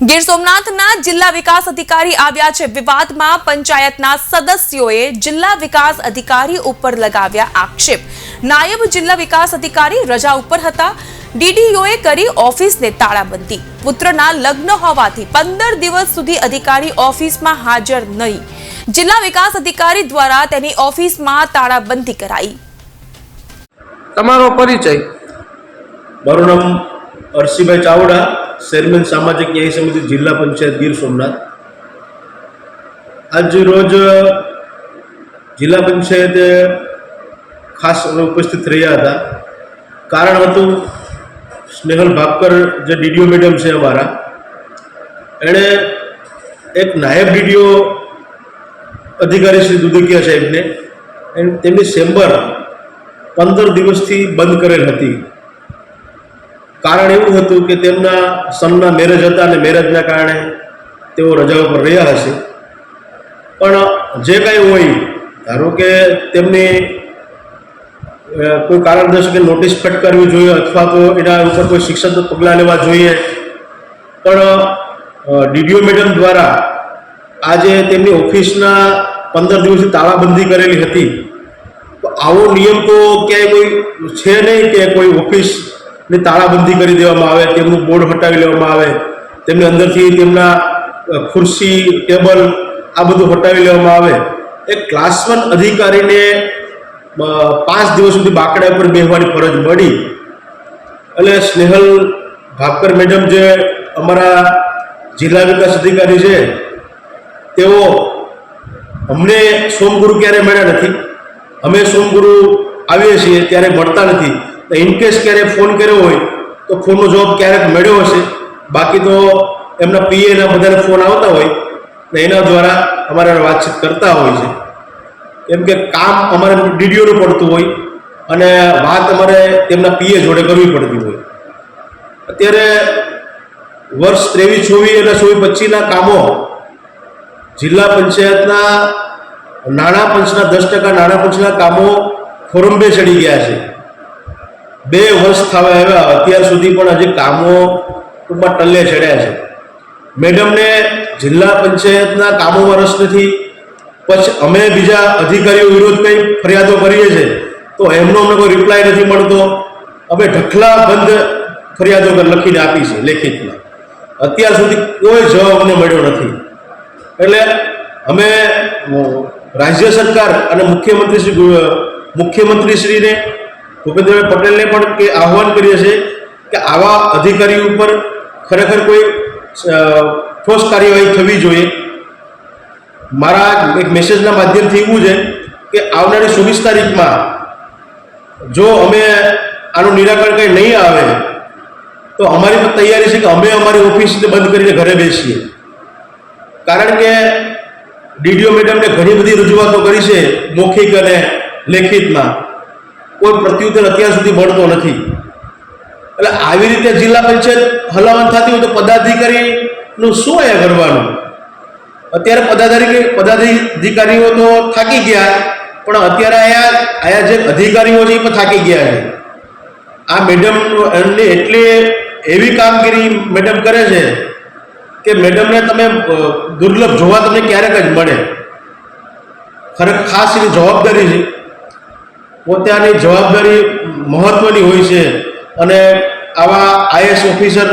ગીર સોમનાથના જિલ્લા વિકાસ અધિકારી આવ્યા છે. વિવાદમાં પંચાયતના સદસ્યોએ જિલ્લા વિકાસ અધિકારી ઉપર લગાવ્યા આક્ષેપ. નાયબ જિલ્લા વિકાસ અધિકારી રજા ઉપર હતા. ડીડીઓએ કરી ઓફિસને તાળાબંધી. પુત્રના લગ્ન હોવાથી પંદર દિવસ સુધી અધિકારી ઓફિસમાં હાજર નહીં. જિલ્લા વિકાસ અધિકારી દ્વારા તેની ઓફિસમાં તાળાબંધી કરાઈ. તમારો પરિચય. મારું નામ અરસીભાઈ ચાવડા. ચેરમેન સામાજિક ન્યાય સમિતિ જિલ્લા પંચાયત ગીર સોમનાથ. આજ રોજ જિલ્લા પંચાયત ખાસ ઉપસ્થિત રહ્યા હતા. કારણ હતું સ્નેહલ ભાપકર જે ડીડીઓ મેડમ છે અમારા. એણે એક નાયબ ડીડીઓ અધિકારી શ્રી દુદકિયા સાહેબને તેમની ચેમ્બર પંદર દિવસથી બંધ કરેલ હતી. કારણ એવું હતું કે તેમના સનના મેરેજ હતા અને મેરેજના કારણે તેઓ રજા ઉપર રહ્યા હશે. પણ જે કાંઈ હોય, ધારો કે તેમની કોઈ કોઈ કારણદર્શક નોટિસ ફટકારવી જોઈએ અથવા તો એના ઉપર કોઈ શિક્ષક પગલાં લેવા જોઈએ. પણ ડીડીઓ મેડમ દ્વારા આજે તેમની ઓફિસના પંદર દિવસથી તાળાબંધી કરેલી હતી. તો આવો નિયમ તો ક્યાંય કોઈ છે નહીં કે કોઈ ઓફિસની તાળાબંધી કરી દેવામાં આવે, તેમનું બોર્ડ હટાવી લેવામાં આવે, તેમની અંદરથી તેમના ખુરશી, ટેબલ આ બધું હટાવી લેવામાં આવે. એ ક્લાસ વન અધિકારીને પાંચ દિવસ સુધી બાકડા ઉપર બેહવાની ફરજ મળી એટલે સ્નેહલ ભાપકર મેડમ જે અમારા જિલ્લા વિકાસ અધિકારી છે, તેઓ અમને સોમગુરુ ક્યારે મળ્યા નથી. અમે સોમગુરુ આવીએ છીએ, ત્યારે મળતા નથી. ઇનકેસ ક્યારે ફોન કર્યો હોય, તો ફોનનો જવાબ ક્યારેક મળ્યો હશે. બાકી તો એમના પીએના બધાને ફોન આવતા હોય, ને એના દ્વારા અમારે વાતચીત કરતા હોય છે. કેમ કે કામ અમારે ડીડીઓનું પડતું હોય, અને વાત અમારે તેમના પીએ જોડે કરવી પડતી હોય. અત્યારે વર્ષ ત્રેવીસ, ચોવીસ અને ચોવીસ પચીસના કામો જિલ્લા પંચાયતના નાણાં પંચના દસ ટકા નાણાં પંચના કામો બે ચડી ગયા છે. બે વર્ષ થવા આવ્યા, અત્યાર સુધી પણ હજી કામો ટૂંકમાં ટલ્લે ચડ્યા છે. મેડમને જિલ્લા પંચાયતના કામોમાં રસ નથી, પછી અમે બીજા અધિકારીઓ વિરુદ્ધ કંઈ ફરિયાદો કરીએ છીએ, તો એમનો અમને કોઈ રિપ્લાય નથી મળતો. અમે ઢખલા બંધ ફરિયાદો લખીને આપી છે લેખિતમાં. અત્યાર સુધી કોઈ જવાબ અમને મળ્યો નથી. એટલે અમે રાજ્ય સરકાર અને મુખ્યમંત્રી શ્રી, મુખ્યમંત્રીશ્રીને ભૂપેન્દ્રભાઈ પટેલને પણ કે આહવાન કરીએ છીએ કે આવા અધિકારી ઉપર ખરેખર કોઈ ઠોસ કાર્યવાહી થવી જોઈએ. મારા એક મેસેજના માધ્યમથી એવું છે કે આવનારી ચોવીસ તારીખમાં જો અમે આનું નિરાકરણ કંઈ નહીં આવે, તો અમારી પણ તૈયારી છે કે અમે અમારી ઓફિસને બંધ કરીને ઘરે બેસીએ. કારણ કે ડીડીઓ મેડમને ઘણી બધી રજૂઆતો કરી છે, મૌખિક અને લેખિતમાં. કોઈ પ્રત્યુત્તર અત્યાર સુધી મળતો નથી. એટલે આવી રીતે જિલ્લા પંચાયત હલાવન થતી હોય તો પદાધિકારીનું શું અહીંયા કરવાનું અત્યારે પદાધિકારી પદાધિકારીઓ તો થાકી ગયા, પણ અત્યારે આયા આયા જે અધિકારીઓ છે એ પણ થાકી ગયા છે. આ મેડમ એમને એટલી એવી કામગીરી મેડમ કરે છે કે મેડમને તમે દુર્લભ જોવા તમને ક્યારેક જ મળે. ખરેખર ખાસ એની જવાબદારી છે. પોતાની જવાબદારી મહત્ત્વની હોય છે અને આવા આઈએસ ઓફિસર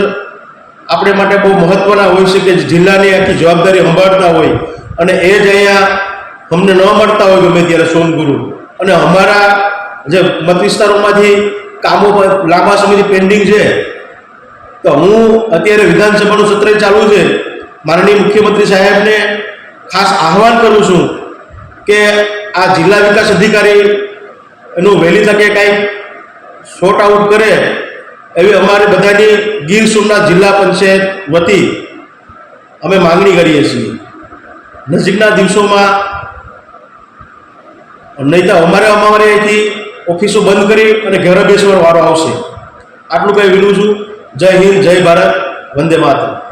આપણે માટે બહુ મહત્ત્વના હોય છે કે જિલ્લાની આખી જવાબદારી સંભાળતા હોય. અને એ જ અહીંયા અમને ન મળતા હોય ગમે ત્યારે સોમગુરુ અને અમારા જે મત વિસ્તારોમાંથી કામો લાંબા સમયથી પેન્ડિંગ છે. તો હું અત્યારે વિધાનસભાનું સત્ર ચાલુ છે. માનનીય મુખ્યમંત્રી સાહેબને ખાસ આહવાન કરું છું કે આ જિલ્લા વિકાસ અધિકારી એનું વહેલી તકે કાંઈ શોર્ટ આઉટ કરે એવી અમારી બધાની ગીર સોમનાથ જિલ્લા પંચાયત વતી અમે માગણી કરીએ છીએ. નજીકના દિવસોમાં નહીં તો અમારે અમારે અહીંથી ઓફિસો બંધ કરી અને ઘરે બેસવાનો વારો આવશે. આટલું કંઈ વિનું છું. જય હિન્દ, જય ભારત, વંદે માતરમ.